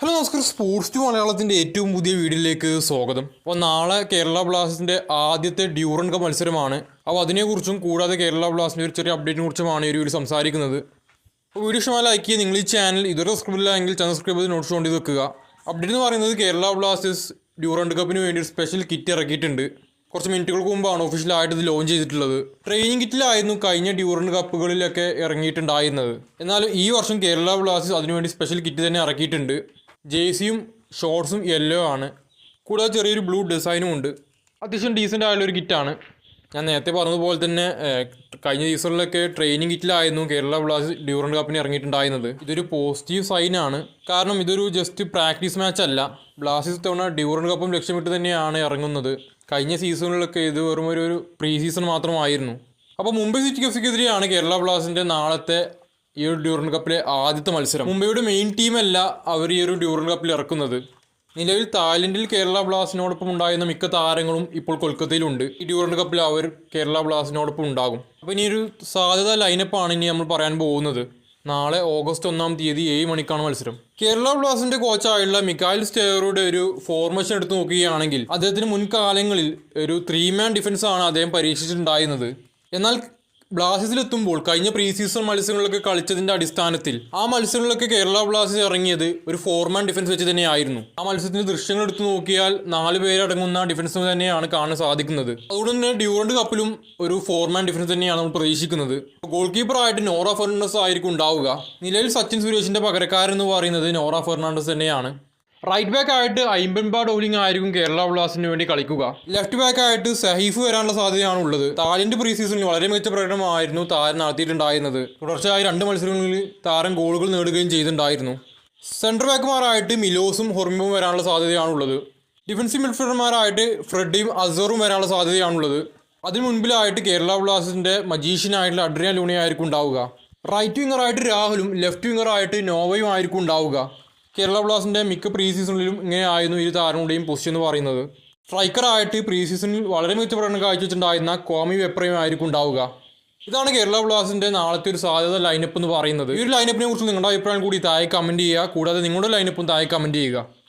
Hello നമസ്കാരം. Sports to മലയാളത്തിന്റെ ഏറ്റവും പുതിയ വീഡിയോയിലേക്ക് സ്വാഗതം. അപ്പോൾ നാളെ കേരള ബ്ലാസ്റ്റേഴ്സിന്റെ ആദ്യത്തെ ഡ്യൂറൻ കപ്പ് മത്സരമാണ്. അപ്പോൾ അതിനെക്കുറിച്ചും കൂടാതെ കേരള ബ്ലാസ്റ്റിന്റെ ഒരു ചെറിയ അപ്ഡേറ്റിനെ കുറിച്ചുമാണ് ഈ വീഡിയോ സംസാരിക്കുന്നത്. അപ്പോൾ വീഡിയോ ഇഷ്ടമായി ലൈക്ക് നിങ്ങൾ ഈ ചാനൽ ഇതുവരെ സബ്സ്ക്രൈബ് ഇല്ല എങ്കിൽ ചാനൽ സബ്സ്ക്രൈബ് ചെയ്ത് നോട്ട്സ് കൊണ്ട് വെക്കുക. അപ്ഡേറ്റ് എന്ന് പറയുന്നത് കേരള ബ്ലാസ്റ്റേഴ്സ് ഡ്യൂറൻ കപ്പിന് വേണ്ടി ഒരു സ്പെഷ്യൽ കിറ്റ് ഇറക്കിയിട്ടുണ്ട്. കുറച്ച് മിനിറ്റുകൾക്ക് മുമ്പാണ് ഒഫീഷ്യലായിട്ട് ഇത് ലോഞ്ച് ചെയ്തിട്ടുള്ളത്. ട്രെയിനിങ് കിറ്റിലായിരുന്നു കഴിഞ്ഞ ഡ്യൂറൻഡ് കപ്പുകളിലൊക്കെ ഇറങ്ങിയിട്ടുണ്ടായിരുന്നത്. എന്നാലും ഈ വർഷം കേരള ബ്ലാസ്റ്റേഴ്സ് അതിനുവേണ്ടി സ്പെഷ്യൽ കിറ്റ് തന്നെ ഇറക്കിയിട്ടുണ്ട്. ജേഴ്സിയും ഷോർട്സും യെല്ലോ ആണ്. കൂടാതെ ചെറിയൊരു ബ്ലൂ ഡിസൈനും ഉണ്ട്. അത്യാവശ്യം ഡീസന്റ് ആയുള്ളൊരു കിറ്റാണ് ഞാൻ നേരത്തെ പറഞ്ഞതുപോലെ തന്നെ കഴിഞ്ഞ ദിവസങ്ങളിലൊക്കെ ട്രെയിനിങ് കിറ്റിലായിരുന്നു കേരള ബ്ലാസ്റ്റ് ഡ്യൂറന്റ് കപ്പിന് ഇറങ്ങിയിട്ടുണ്ടായിരുന്നത്. ഇതൊരു പോസിറ്റീവ് സൈനാണ് കാരണം ഇതൊരു ജസ്റ്റ് പ്രാക്ടീസ് മാച്ച് അല്ല. ബ്ലാസ്റ്റേഴ്സ് തവണ ഡ്യൂറന്റ് കപ്പും ലക്ഷ്യമിട്ട് തന്നെയാണ് ഇറങ്ങുന്നത്. കഴിഞ്ഞ സീസണിലൊക്കെ ഇത് വെറും ഒരു പ്രീ സീസൺ മാത്രമായിരുന്നു. അപ്പോൾ മുംബൈ സിറ്റി എഫ്സിക്കെതിരെയാണ് കേരള ബ്ലാസ്റ്റിന്റെ നാളത്തെ ഈ ഒരു ഡ്യൂറൻ കപ്പിലെ ആദ്യത്തെ മത്സരം. മുംബൈയുടെ മെയിൻ ടീമല്ല അവർ ഈ ഒരു ഡ്യൂറൻ കപ്പിൽ ഇറക്കുന്നത്. നിലവിൽ തായ്ലൻഡിൽ കേരള ബ്ലാസ്റ്റിനോടൊപ്പം ഉണ്ടായിരുന്ന മിക്ക താരങ്ങളും ഇപ്പോൾ കൊൽക്കത്തയിലുണ്ട്. ഈ ഡ്യൂറൻ കപ്പിൽ അവർ കേരള ബ്ലാസ്റ്റിനോടൊപ്പം ഉണ്ടാകും. അപ്പോൾ ഇനി ഒരു സാധ്യത ലൈനപ്പാണ് ഇനി നമ്മൾ പറയാൻ പോകുന്നത്. നാളെ ഓഗസ്റ്റ് ഒന്നാം തീയതി ഏഴ് മണിക്കാണ് മത്സരം. കേരള ബ്ലാസ്റ്റിന്റെ കോച്ചായുള്ള മിക്കായൽ സ്റ്റേറുടെ ഒരു ഫോർമേഷൻ എടുത്ത് നോക്കുകയാണെങ്കിൽ അദ്ദേഹത്തിന് മുൻകാലങ്ങളിൽ ഒരു ത്രീ മാൻ ഡിഫൻസ് ആണ് അദ്ദേഹം പരീക്ഷിച്ചിട്ടുണ്ടായിരുന്നത്. എന്നാൽ ബ്ലാസ്റ്റേഴ്സിലെത്തുമ്പോൾ കഴിഞ്ഞ പ്രീ സീസൺ മത്സരങ്ങളിലൊക്കെ കളിച്ചതിന്റെ അടിസ്ഥാനത്തിൽ ആ മത്സരങ്ങളിലൊക്കെ കേരള ബ്ലാസ്റ്റേഴ്സ് ഇറങ്ങിയത് ഒരു ഫോർമാൻ ഡിഫൻസ് വെച്ച് തന്നെയായിരുന്നു. ആ മത്സരത്തിന്റെ ദൃശ്യങ്ങൾ എടുത്തു നോക്കിയാൽ നാല് പേരടങ്ങുന്ന ഡിഫൻസ് തന്നെയാണ് കാണാൻ സാധിക്കുന്നത്. അതുകൊണ്ട് തന്നെ ഡ്യൂറന്റ് കപ്പിലും ഒരു ഫോർമാൻ ഡിഫൻസ് തന്നെയാണ് നമ്മൾ പ്രതീക്ഷിക്കുന്നത്. ഗോൾ കീപ്പറായിട്ട് നോറ ഫെർണാണ്ടസ് ആയിരിക്കും ഉണ്ടാവുക. നിലവിൽ സച്ചിൻ സുരേഷിന്റെ പകരക്കാരൻ എന്ന് പറയുന്നത് നോറ ഫെർണാണ്ടസ് തന്നെയാണ്. റൈറ്റ് ബാക്ക് ആയിട്ട് ഐമ്പൻബാ ഡോലിംഗ് ആയിരിക്കും കേരള ബ്ലാസ്റ്റിന് വേണ്ടി കളിക്കുക. ലെഫ്റ്റ് ബാക്ക് ആയിട്ട് സഹീഫ് വരാനുള്ള സാധ്യതയാണ് ഉള്ളത് താരന്റെ പ്രീ സീസണിൽ വളരെ മികച്ച പ്രകടനമായിരുന്നു താരം നടത്തിയിട്ടുണ്ടായിരുന്നത്. തുടർച്ചയായി രണ്ട് മത്സരങ്ങളിൽ താരം ഗോളുകൾ നേടുകയും ചെയ്തിട്ടുണ്ടായിരുന്നു. സെൻട്രൽ ബാക്കുമാരായിട്ട് മിലോസും ഹൊർമിയും വരാനുള്ള സാധ്യതയാണ് ഉള്ളത് ഡിഫൻസീവ് മിഡ്ഫീൽഡർമാരായിട്ട് ഫ്രെഡിയും അസറും വരാനുള്ള സാധ്യതയാണുള്ളത്. അതിനു മുൻപിലായിട്ട് കേരള ബ്ലാസ്റ്റേഴ്സിന്റെ മജീഷ്യനായിട്ടുള്ള അഡ്രിയ ലൂണിയായിരിക്കും ഉണ്ടാവുക. റൈറ്റ് വിങ്ങറായിട്ട് രാഹുലും ലെഫ്റ്റ് വിങ്ങറായിട്ട് നോവയും ആയിരിക്കും ഉണ്ടാവുക. കേരള ബ്ലാസ്റ്റിന്റെ മിക്ക പ്രീ സീസണിലും ഇങ്ങനെ ആയിരുന്നു ഇരു താരങ്ങളുടെയും പൊസിഷൻ എന്ന് പറയുന്നത്. സ്ട്രൈക്കറായിട്ട് പ്രീ സീസണിൽ വളരെ മികച്ച പ്രകടനം കാഴ്ചവെച്ചിട്ടുണ്ടായിരുന്ന കോമി വെപ്രയും ആയിരിക്കും ഉണ്ടാവുക. ഇതാണ് കേരള ബ്ലാസ്റ്റിന്റെ നാളത്തെ ഒരു സാധ്യത ലൈനപ്പ് എന്ന് പറയുന്നത്. ഈ ഒരു ലൈനപ്പിനെ കുറിച്ച് നിങ്ങളുടെ അഭിപ്രായം കൂടി താഴെ കമന്റ് ചെയ്യുക. കൂടാതെ നിങ്ങളുടെ ലൈനപ്പും താഴെ കമന്റ് ചെയ്യുക.